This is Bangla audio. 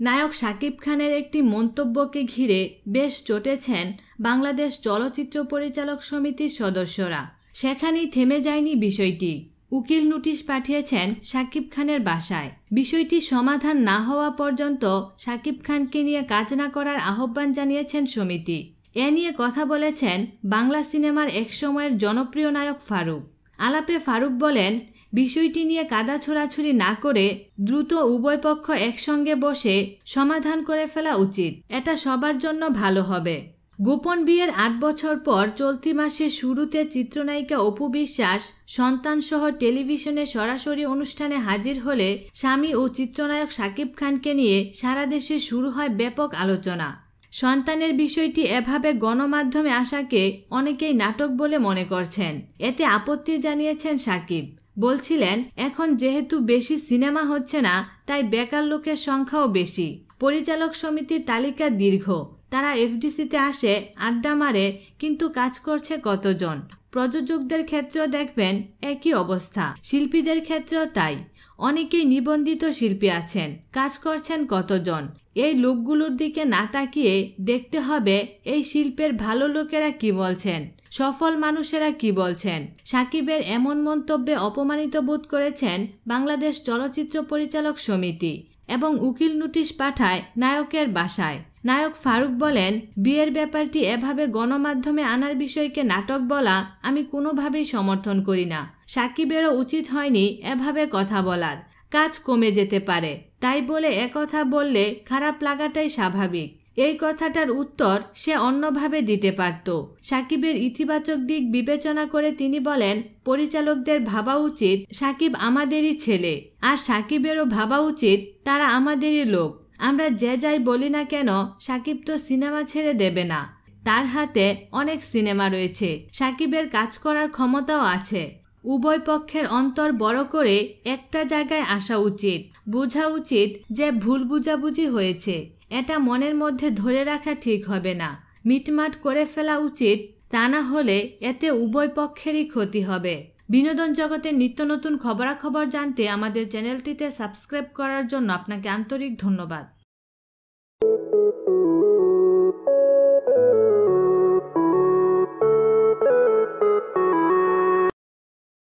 নায়ক শাকিব খানের একটি মন্তব্যকে ঘিরে বেশ চটেছেন বাংলাদেশ চলচ্চিত্র পরিচালক সমিতির সদস্যরা। সেখানেই থেমে যায়নি বিষয়টি। উকিল নোটিশ পাঠিয়েছেন শাকিব খানের বাসায়। বিষয়টি সমাধান না হওয়া পর্যন্ত শাকিব খানকে নিয়ে কাজ না করার আহ্বান জানিয়েছেন সমিতি। এ নিয়ে কথা বলেছেন বাংলা সিনেমার একসময়ের জনপ্রিয় নায়ক ফারুক। আলাপে ফারুক বলেন বিষয়টি নিয়ে কাদা ছোড়াছুরি না করে দ্রুত উভয় পক্ষ একসঙ্গে বসে সমাধান করে ফেলা উচিত। এটা সবার জন্য ভালো হবে। গোপন বিয়ের আট বছর পর চলতি মাসের শুরুতে চিত্রনায়িকা অপু বিশ্বাস সন্তানসহ টেলিভিশনে সরাসরি অনুষ্ঠানে হাজির হলে স্বামী ও চিত্রনায়ক শাকিব খানকে নিয়ে সারা দেশে শুরু হয় ব্যাপক আলোচনা। সন্তানের বিষয়টি এভাবে গণমাধ্যমে আসাকে অনেকেই নাটক বলে মনে করছেন। এতে আপত্তি জানিয়েছেন সাকিব। বলছিলেন, এখন যেহেতু বেশি সিনেমা হচ্ছে না, তাই বেকার লোকের সংখ্যাও বেশি। পরিচালক সমিতির তালিকা দীর্ঘ। তারা এফডিসিতে আসে, আড্ডা মারে, কিন্তু কাজ করছে কতজন? প্রযোজকদের ক্ষেত্রেও দেখবেন একই অবস্থা। শিল্পীদের ক্ষেত্রেও তাই। অনেকেই নিবন্ধিত শিল্পী আছেন, কাজ করছেন কতজন? এই লোকগুলোর দিকে না তাকিয়ে দেখতে হবে এই শিল্পের ভালো লোকেরা কি বলছেন? সফল মানুষেরা কি বলছেন? সাকিবের এমন মন্তব্যে অপমানিত বোধ করেছেন বাংলাদেশ চলচ্চিত্র পরিচালক সমিতি। এবং উকিল নোটিশ পাঠায় নায়কের বাসায়। নায়ক ফারুক বলেন, বিয়ের ব্যাপারটি এভাবে গণমাধ্যমে আনার বিষয়কে নাটক বলা আমি কোনোভাবেই সমর্থন করি না। সাকিবেরও উচিত হয়নি এভাবে কথা বলার। কাজ কমে যেতে পারে। তাই বলে একথা বললে খারাপ লাগাটাই স্বাভাবিক। এই কথাটার উত্তর সে অন্যভাবে দিতে পারত। সাকিবের ইতিবাচক দিক বিবেচনা করে তিনি বলেন, পরিচালকদের ভাবা উচিত সাকিব আমাদেরই ছেলে, আর সাকিবেরও ভাবা উচিত তারা আমাদেরই লোক। আমরা যে যাই বলি না কেন, সাকিব তো সিনেমা ছেড়ে দেবে না। তার হাতে অনেক সিনেমা রয়েছে। সাকিবের কাজ করার ক্ষমতাও আছে। উভয় পক্ষের অন্তর বড় করে একটা জায়গায় আসা উচিত। বোঝা উচিত যে ভুল বুঝাবুঝি হয়েছে। এটা মনের মধ্যে ধরে রাখা ঠিক হবে না। মিটমাট করে ফেলা উচিত, তা না হলে এতে উভয় পক্ষেরই ক্ষতি হবে। বিনোদন জগতের নিত্য নতুন খবরাখবর জানতে আমাদের চ্যানেলটিতে সাবস্ক্রাইব করার জন্য আপনাকে আন্তরিক ধন্যবাদ।